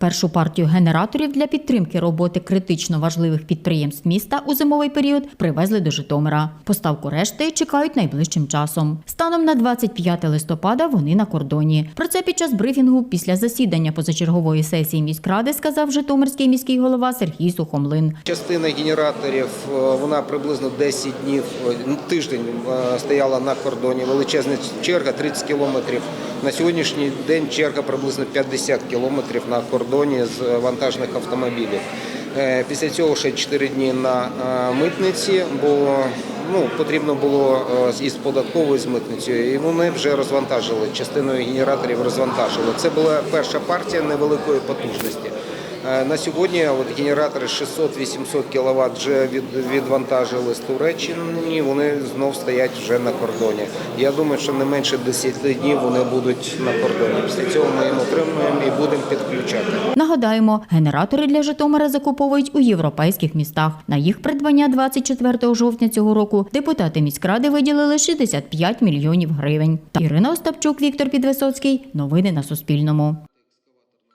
Першу партію генераторів для підтримки роботи критично важливих підприємств міста у зимовий період привезли до Житомира. Поставку решти чекають найближчим часом. Станом на 25 листопада вони на кордоні. Про це під час брифінгу після засідання позачергової сесії міськради сказав Житомирський міський голова Сергій Сухомлин. Частина генераторів е, вона приблизно 10 днів, ну, тиждень е, стояла на кордоні. Величезна черга 30 кілометрів. На сьогоднішній день черга приблизно 50 кілометрів на кордоні з вантажних автомобілів. Е, Після цього ще 4 дні на е, митниці, бо ну, потрібно було е, із податковою з митницею, і вони вже розвантажили. Частиною генераторів розвантажили. Це була перша партія невеликої потужності. На сьогодні от генератори 600-800 кВт вже від, відвантажили з Туреччини. Вони знов стоять вже на кордоні. Я думаю, що не менше 10 днів вони будуть на кордоні. Після цього ми їм отримуємо будемо підключати. Нагадаємо, генератори для Житомира закуповують у європейських містах. На їх придбання 24 жовтня цього року депутати міськради виділили 65 мільйонів гривень. Ірина Остапчук, Віктор Підвисоцький. Новини на Суспільному.